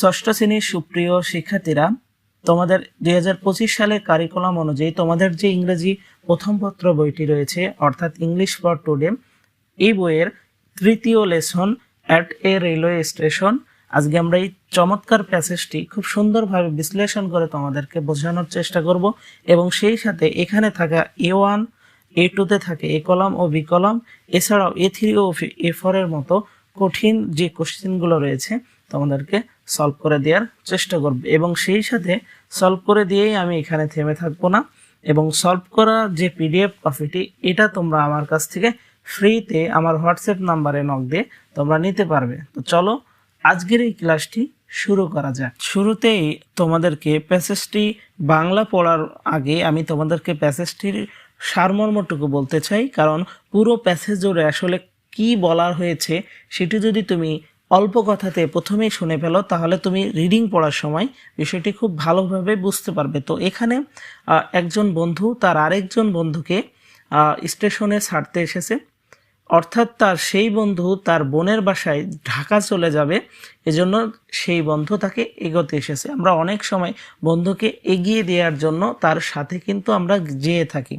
ষষ্ঠ শ্রেণির সুপ্রিয় শিক্ষার্থীরা, তোমাদের দুই হাজার পঁচিশ সালের কারিকুলাম অনুযায়ী তোমাদের যে ইংরেজি প্রথম পত্র বইটি রয়েছে, অর্থাৎ ইংলিশ ফর টুডে এই বইয়ের তৃতীয় lesson at a railway station আজকে আমরা এই চমৎকার প্যাসেজটি খুব সুন্দরভাবে বিশ্লেষণ করে তোমাদেরকে বোঝানোর চেষ্টা করব এবং সেই সাথে এখানে থাকা এ ওয়ান এ টুতে থাকে এ কলাম ও বি কলাম এছাড়াও এ থ্রি ও এ ফোরের মতো কঠিন যে কোশ্চেনগুলো রয়েছে, তোমাদেরকে সলভ করে দেওয়ার চেষ্টা করব। এবং সেই সাথে সলভ করে দিয়েই আমি এখানে থেমে থাকব না। এবং সলভ করা যে পিডিএফ কপিটি এটা তোমরা আমার কাছ থেকে ফ্রিতে আমার হোয়াটসঅ্যাপ নাম্বারে নক দিয়ে তোমরা নিতে পারবে। তো চলো, আজকের এই ক্লাসটি শুরু করা যাক। শুরুতেই তোমাদেরকে প্যাসেজটি বাংলা পড়ার আগে আমি তোমাদেরকে প্যাসেজটির সারমর্মটুকু বলতে চাই। কারণ পুরো প্যাসেজ জুড়ে আসলে কি বলার হয়েছে, সেটি যদি তুমি অল্প কথাতে প্রথমেই শুনে ফেলো, তাহলে তুমি রিডিং পড়ার সময় বিষয়টি খুব ভালোভাবে বুঝতে পারবে। তো এখানে একজন বন্ধু, তার আরেকজন বন্ধুকে স্টেশনে ছাড়তে এসেছে। অর্থাৎ তার সেই বন্ধু তার বোনের বাসায় ঢাকা চলে যাবে, এজন্য সেই বন্ধু তাকে এগোতে এসেছে। আমরা অনেক সময় বন্ধুকে এগিয়ে দেওয়ার জন্য তার সাথে কিন্তু আমরা যেয়ে থাকি।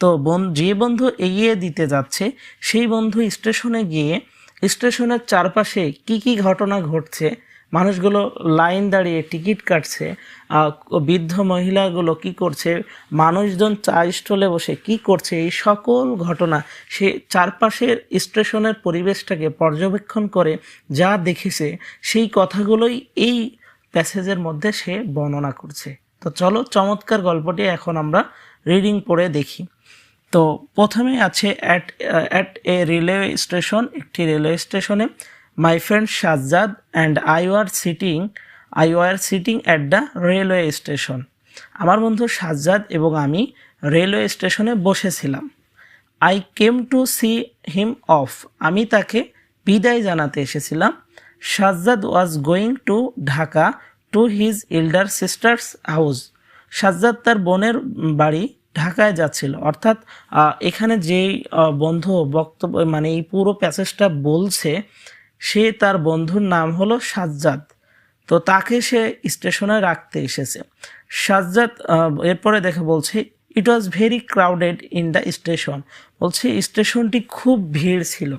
তো বন, যে বন্ধু এগিয়ে দিতে যাচ্ছে, সেই বন্ধু স্টেশনে গিয়ে স্টেশনের চারপাশে কি কি ঘটনা ঘটছে? মানুষগুলো লাইন দাঁড়িয়ে টিকিট কাটছে বৃদ্ধ মহিলাগুলো কি করছে? মানুষজন চা স্টলে বসে কি করছে? এই সকল ঘটনা সে চারপাশের স্টেশনের পরিবেশটাকে পর্যবেক্ষণ করে যা দেখেছে, সেই কথাগুলোই এই প্যাসেজের মধ্যে সে বর্ণনা করছে। তো চলো চমৎকার গল্পটি এখন আমরা রিডিং পড়ে দেখি। তো প্রথমে আছে at at a railway station একটি রেলওয়ে স্টেশনে my friend Sajjad and I were sitting I were sitting at the railway station আমার বন্ধু সাজ্জাদ এবং আমি রেলওয়ে স্টেশনে বসেছিলাম। I came to see him off আমি তাকে বিদায় জানাতে এসেছিলাম। Sajjad was going to Dhaka to his elder sister's house Sajjad তার বোনের বাড়ি ঢাকায় যাচ্ছিল। অর্থাৎ এখানে যেই বন্ধু বক্তব্য মানে এই পুরো প্যাসেজটা বলছে, সে তার বন্ধুর নাম হলো সাজ্জাদ। তো তাকে সে স্টেশনে রাখতে এসেছে। সাজ্জাদ এরপরে দেখে বলছে it was very crowded in the station বলছে, স্টেশনটি খুব ভিড় ছিল।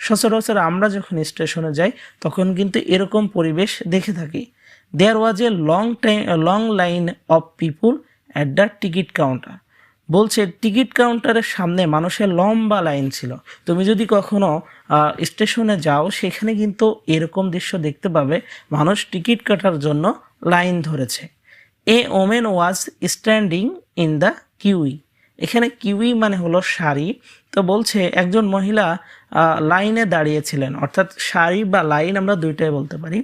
সচরাচর আমরা যখন স্টেশনে যাই, তখন কিন্তু এরকম পরিবেশ দেখে থাকি। There was a long time long line of people at the ticket counter বলছে, টিকিট কাউন্টারের সামনে মানুষের লম্বা লাইন ছিল। তুমি যদি কখনো স্টেশনে যাও, সেখানে কিন্তু এরকম দৃশ্য দেখতে পাবে। মানুষ টিকিট কাটার জন্য লাইন ধরেছে। A woman was standing in the queue. এখানে কিউই মানে হলো শাড়ি তো বলছে, একজন মহিলা লাইনে দাঁড়িয়েছিলেন। অর্থাৎ শাড়ি বা লাইন আমরা দুইটাই বলতে পারি।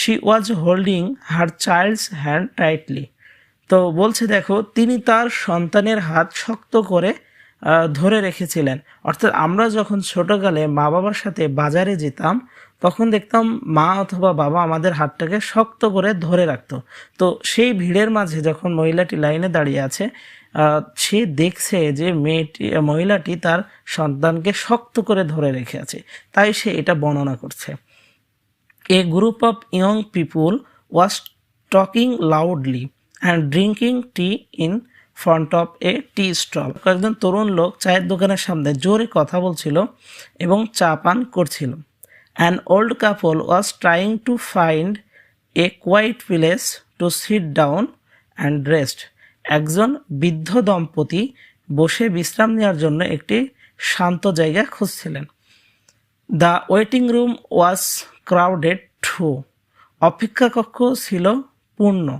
She was holding her child's hand tightly তো বলছে, দেখো, তিনি তার সন্তানের হাত শক্ত করে ধরে রেখেছিলেন। অর্থাৎ আমরা যখন ছোটকালে মা বাবার সাথে বাজারে যেতাম, তখন দেখতাম মা অথবা বাবা আমাদের হাতটাকে শক্ত করে ধরে রাখতো। তো সেই ভিড়ের মাঝে যখন মহিলাটি লাইনে দাঁড়িয়ে আছে সে দেখছে যে মেয়েটি, মহিলাটি তার সন্তানকে শক্ত করে ধরে রেখে আছে। তাই সে এটা বর্ণনা করছে। A group of young people was talking loudly and drinking tea in front of a tea stall. কয়েকজন তরুণ লোক চায়ের দোকানের সামনে জোরে কথা বলছিল এবং চা পান করছিল An old couple was trying to find a quiet place to sit down and rest. একজন বৃদ্ধ দম্পতি বসে বিশ্রাম নেওয়ার জন্য একটি শান্ত জায়গা খুঁজছিলেন the waiting room was crowded too অপেক্ষা কক্ষ ছিল পূর্ণ।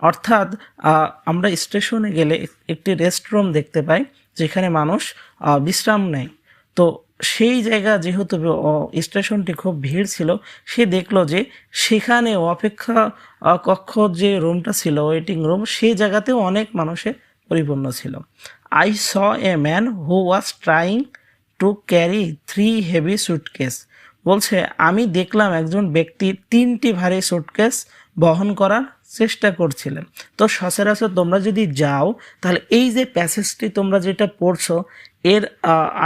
অর্থাৎ আমরা স্টেশনে গেলে এক- একটি রেস্টরুম দেখতে পাই, যেখানে মানুষ বিশ্রাম নেয়। তো সেই জায়গা যেহেতু স্টেশনটি খুব ভিড় ছিল, সে দেখল যে সেখানে অপেক্ষা কক্ষ যে রুমটা ছিল, ওয়েটিং রুম সেই জায়গাতেও অনেক মানুষে পরিপূর্ণ ছিল। I saw a man who was trying to carry three heavy suitcase বলছে, আমি দেখলাম একজন ব্যক্তি তিনটি ভারী সুটকেস বহন করার চেষ্টা করছিলেন তো সচরাচর তোমরা যদি যাও, তাহলে এই যে প্যাসেজটি তোমরা যেটা পড়ছো, এর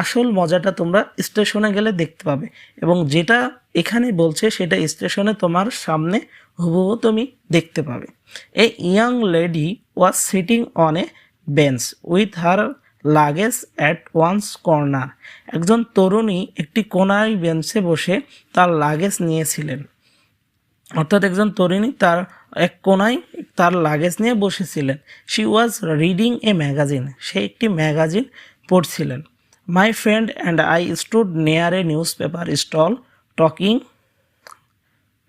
আসল মজাটা তোমরা স্টেশনে গেলে দেখতে পাবে। এবং যেটা এখানে বলছে, সেটা স্টেশনে তোমার সামনে হুবহু তুমি দেখতে পাবে। A young lady was sitting on a bench with her luggage at once corner একজন তরুণী একটি কোনায় বেঞ্চে বসে তার লাগেজ নিয়েছিলেন। অর্থাৎ একজন তরুণী তার এক কোনায় তার লাগেজ নিয়ে বসেছিলেন। She was reading a magazine সে একটি magazine পড়ছিলেন। My friend and I stood near a newspaper stall talking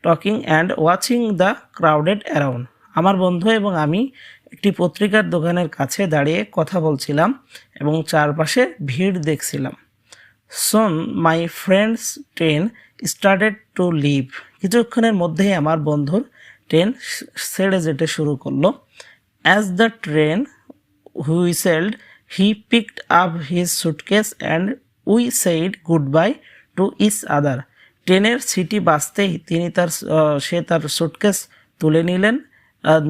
talking and watching the crowded around আমার বন্ধু এবং আমি একটি পত্রিকার দোকানের কাছে দাঁড়িয়ে কথা বলছিলাম এবং চারপাশে ভিড় দেখছিলাম। Soon my friend's train started to leave কিছুক্ষণের মধ্যেই আমার বন্ধুর ট্রেন ছেড়ে যেতে শুরু করল। As the train whistled he picked up his suitcase and we said goodbye to each other ট্রেনের সিটি বাঁচতেই তিনি তার সে তার সুটকেস তুলে নিলেন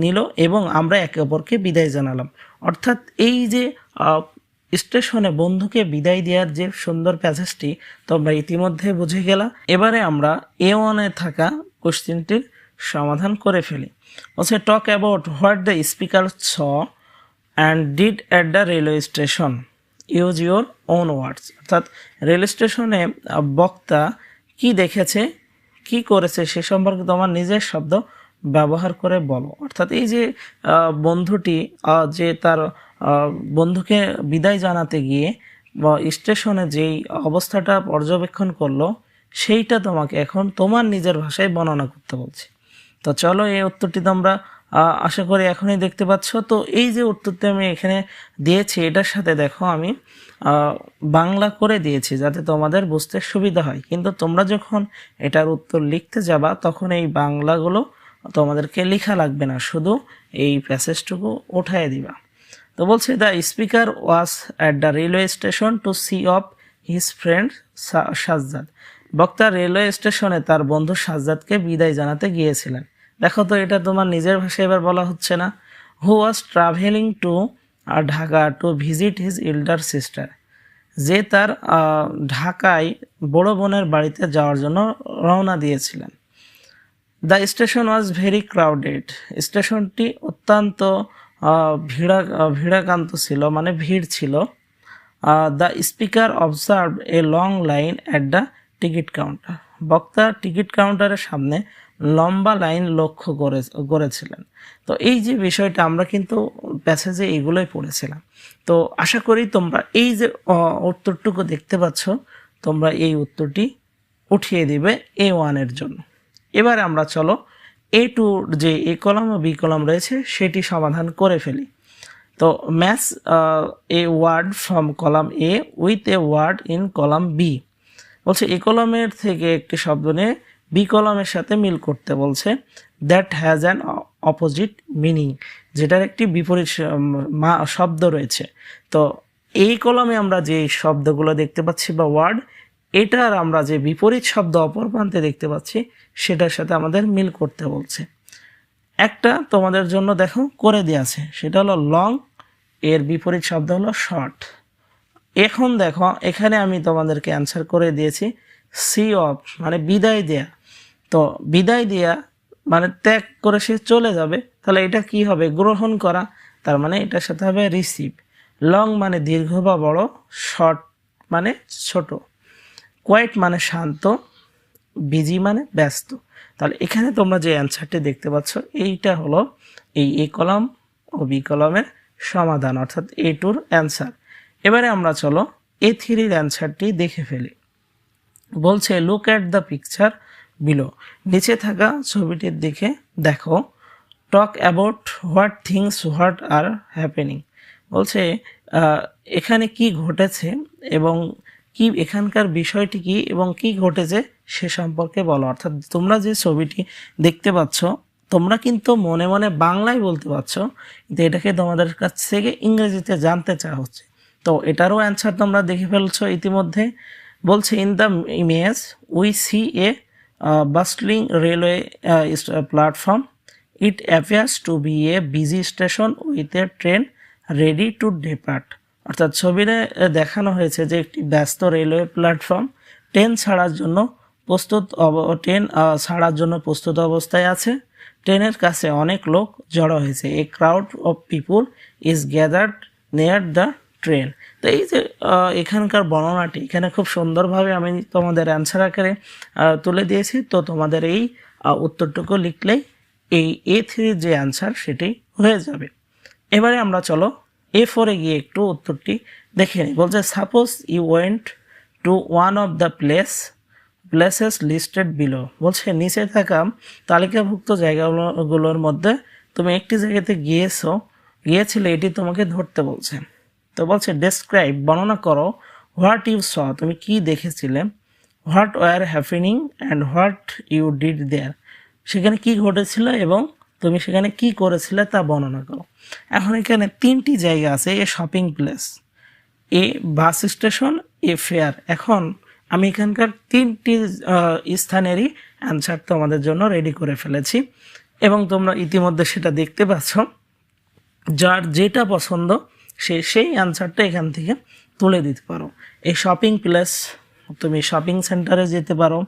নিল এবং আমরা একে অপরকে বিদায় জানালাম। অর্থাৎ এই যে স্টেশনে বন্ধুকে বিদায় দেওয়ার যে সুন্দর প্যাসেজটি তোমরা ইতিমধ্যে বুঝে গেলা। এবারে আমরা এ ওয়ানে থাকা কোশ্চেনটির সমাধান করে ফেলি। বলছে talk about what the speaker saw and did at the railway station use your own words অর্থাৎ রেল স্টেশনে বক্তা কি দেখেছে, কি করেছে, সে সম্পর্কে তোমার নিজের শব্দ ব্যবহার করে বলো। অর্থাৎ এই যে বন্ধুটি যে তার বন্ধুকে বিদায় জানাতে গিয়ে বা স্টেশনে যেই অবস্থাটা পর্যবেক্ষণ করল, সেইটা তোমাকে এখন তোমার নিজের ভাষায় বর্ণনা করতে বলছে। তো চলো এই উত্তরটি তোমরা আশা করি এখনই দেখতে পাচ্ছ। তো এই যে উত্তরটি আমি এখানে দিয়েছি, এটার সাথে দেখো আমি বাংলা করে দিয়েছি যাতে তোমাদের বুঝতে সুবিধা হয়। কিন্তু তোমরা যখন এটার উত্তর লিখতে যাবা, তখন এই বাংলাগুলো তোমাদেরকে লেখা লাগবে না। শুধু এই প্যাসেজটুকু উঠায় দিবা। তো বলছে the speaker was at the railway station to see off his friend Sajjad বক্তা রেলওয়ে স্টেশনে তার বন্ধু সাজ্জাদকে বিদায় জানাতে গিয়েছিলেন। দেখো তো, এটা তোমার নিজের ভাষায় এবার বলা হচ্ছে না। Who was travelling to Dhaka to visit his elder sister যে তার ঢাকায় বড় বোনের বাড়িতে যাওয়ার জন্য রওনা দিয়েছিলেন। The station was very crowded স্টেশনটি অত্যন্ত ভিড়া ভিড়াকান্ত ছিল মানে ভিড় ছিল। The speaker observe a long line at the ticket counter বক্তা টিকিট কাউন্টারের সামনে লম্বা লাইন লক্ষ্য করে, করেছিলেন। তো এই যে বিষয়টা, আমরা কিন্তু প্যাসেজে এগুলোই পড়েছিলাম। তো আশা করি তোমরা এই যে উত্তরটুকু দেখতে পাচ্ছ, তোমরা এই উত্তরটি উঠিয়ে দিবে এ ওয়ানের জন্য। এবারে আমরা চলো এ টু যে এ কলাম ও বি কলাম রয়েছে, সেটি সমাধান করে ফেলি। তো match a word from column A with a word in column B বলছে এ কলামের থেকে একটি শব্দ নিয়ে বি কলামের সাথে মিল করতে বলছে that has an opposite meaning যেটার একটি বিপরীত শব্দ রয়েছে। তো এই কলমে আমরা যে শব্দগুলো দেখতে পাচ্ছি বা ওয়ার্ড এটার আমরা যে বিপরীত শব্দ অপর প্রান্তে দেখতে পাচ্ছি, সেটার সাথে আমাদের মিল করতে বলছে। একটা তোমাদের জন্য দেখো করে দেওয়া আছে, সেটা হলো লং এর বিপরীত শব্দ হলো শর্ট এখন দেখো, এখানে আমি তোমাদেরকে অ্যান্সার করে দিয়েছি সি অফ মানে বিদায় দেয়া। তো বিদায় দেয়া মানে ত্যাগ করে সে চলে যাবে, তাহলে এটা কি হবে? গ্রহণ করা, তার মানে এটার সাথে হবে রিসিভ লং মানে দীর্ঘ বা বড় শর্ট মানে ছোট। কোয়াইট মানে শান্ত বিজি মানে ব্যস্ত। তাহলে এখানে তোমরা যে অ্যান্সারটি দেখতে পাচ্ছ, এইটা হলো এই এ কলম ও বি কলমের সমাধান, অর্থাৎ এ টুর অ্যান্সার এবারে আমরা চলো এ থ্রির অ্যান্সারটি দেখে ফেলি। বলছে look at the picture below নিচে থাকা ছবিটির দিকে দেখো talk about what things what are happening বলছে এখানে কি ঘটেছে এবং কি এখানকার বিষয়টি কি এবং কি ঘটেছে সে সম্পর্কে বলো। অর্থাৎ তোমরা যে ছবিটি দেখতে পাচ্ছ, তোমরা কিন্তু মনে মনে বাংলায় বলতে পারছ, কিন্তু এটাকে তোমাদের কাছ থেকে ইংরেজিতে জানতে চাওয়া হচ্ছে। তো এটারও অ্যান্সার তোমরা দেখে ফেলছো ইতিমধ্যে। বলছে in the image we see a bustling railway platform it appears to be a busy station with a train ready to depart অর্থাৎ ছবিতে দেখানো হয়েছে যে একটি ব্যস্ত রেলওয়ে প্ল্যাটফর্ম, ট্রেন ছাড়ার জন্য প্রস্তুত অব- ট্রেন ছাড়ার জন্য প্রস্তুত অবস্থায় আছে। ট্রেনের কাছে অনেক লোক জড়ো হয়েছে। A crowd of people is gathered near the train তো এই যে এখানকার বর্ণনাটি, এখানে খুব সুন্দরভাবে আমি তোমাদের অ্যান্সার আকারে তুলে দিয়েছি। তো তোমাদের এই উত্তরটুকু লিখলেই এই এ থ্রির যে অ্যান্সার সেটি হয়ে যাবে। এবারে আমরা চলো এ ফোরে গিয়ে একটু উত্তরটি দেখে নিই। বলছে suppose you went to one of the place places listed below বলছে, নিচে থাকা তালিকাভুক্ত জায়গাগুলোর মধ্যে তুমি একটি জায়গাতে গিয়েছো, গিয়েছিলে, এটি তোমাকে ধরতে বলছে। তো বলছে ডেসক্রাইব বর্ণনা করো হোয়াট ইউ স তুমি কি দেখেছিলে? What were happening and what you did there সেখানে কি ঘটেছিল এবং তুমি সেখানে কি করেছিলে তা বর্ণনা করো। এখন এখানে তিনটি জায়গা আছে, a shopping place a bus station a fair এখন আমি এখানকার তিনটি স্থানেরই অ্যান্সার তোমাদের জন্য রেডি করে ফেলেছি। এবং তোমরা ইতিমধ্যে সেটা দেখতে পাচ্ছ। যার যেটা পছন্দ, সে সেই অ্যান্সারটা এখান থেকে তুলে দিতে পারো। এই শপিং প্লেস তুমি শপিং সেন্টারে যেতে পারো।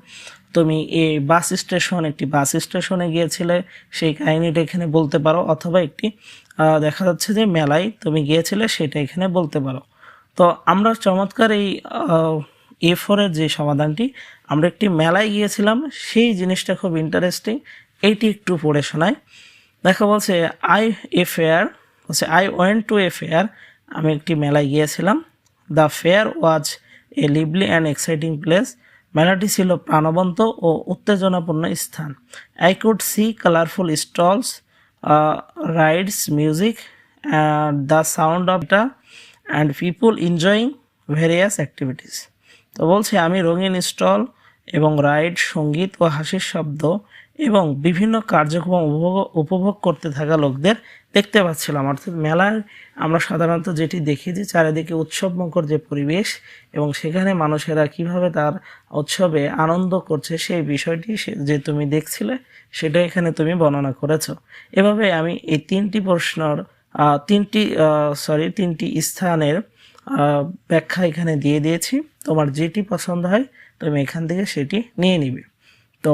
তুমি এই বাস স্টেশন, একটি বাস স্টেশনে গিয়েছিলে, সেই কাহিনীটা এখানে বলতে পারো। অথবা একটি দেখা যাচ্ছে যে মেলায় তুমি গিয়েছিলে, সেটা এখানে বলতে পারো। তো আমরা চমৎকার এই এ ফোরের যে সমাধানটি, আমরা একটি মেলায় গিয়েছিলাম, সেই জিনিসটা খুব ইন্টারেস্টিং এইটি একটু পড়ে শোনায় দেখা বলছে আই এ ফেয়ার বলছে I went to a fair আমি একটি মেলায় গিয়েছিলাম। The fair was a lively and exciting place মেলাটি ছিল প্রাণবন্ত ও উত্তেজনাপূর্ণ স্থান। I could see colourful stalls rides music the sound of the and people enjoying various activities তো বলছে আমি রঙিন স্টল এবং রাইড, সংগীত ও হাসির শব্দ এবং বিভিন্ন কার্যক্রম উপভোগ উপভোগ করতে থাকা লোকদের দেখতে পাচ্ছিলাম। অর্থাৎ মেলায় আমরা সাধারণত যেটি দেখি যে চারিদিকে উৎসবমুখর যে পরিবেশ এবং সেখানে মানুষেরা কীভাবে তার উৎসবে আনন্দ করছে সেই বিষয়টি যে তুমি দেখছিলে, সেটা এখানে তুমি বর্ণনা করেছ। এভাবে আমি এই তিনটি প্রশ্নর তিনটি সরি তিনটি স্থানের ব্যাখ্যা এখানে দিয়ে দিয়েছি। তোমার যেটি পছন্দ হয়, তুমি এখান থেকে সেটি নিয়ে নিবে। তো